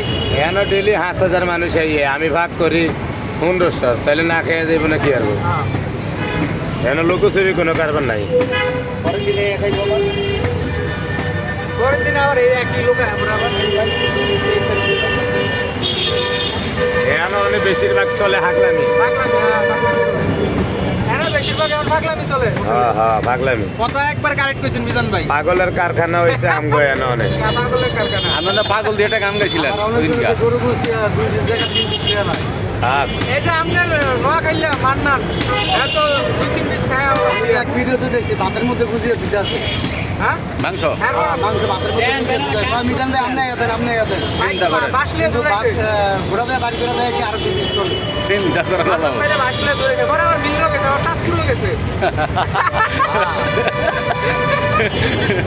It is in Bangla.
এখানে ডেলি পাঁচ হাজার মানুষ আইয়ে আমি ভাগ করি পনেরোশো তাহলে না খেয়ে দেবো না কি করব হ্যাঁ। এখানে কোনো কারবার নাই। পরের দিনে পরের দিন আবার এই একই লোক আমরা অনেক বেশিরভাগ চলে হাগলামি পাগলামি হ্যাঁ পাগলামি চলে এরা বেশিরভাগ এখন পাগলামি চলে। হ্যাঁ হ্যাঁ পাগলামি। কথা একবার কারেক্ট কইছেন মিজান ভাই। পাগলের কারখানা হয়েছে আমগো এখানে অনেক। পাগলের কারখানা। আপনারা পাগল দিয়ে একটা গান গাইছিলেন ওইদিনকা। গরু দুই দিন জায়গা তিন দিন ছিল না হ্যাঁ। আপনার নোয়া খাইলা মান্নান এত দুই তিন পিস খায় এক ভিডিওতে দেখছি ভাতের মধ্যে গুজিয়ে দিতে আছে। হ্যাঁ? মাংস? হ্যাঁ হ্যাঁ, মাংস ভাতের মধ্যে আপনি আপনি চিন্তা করেন। কিন্তু ভাত ঘোরা দেয় বাড়ি করে দেয় কি আরও দুই পিস করবে চিন্তা করে ভালো ধরে আবার সাত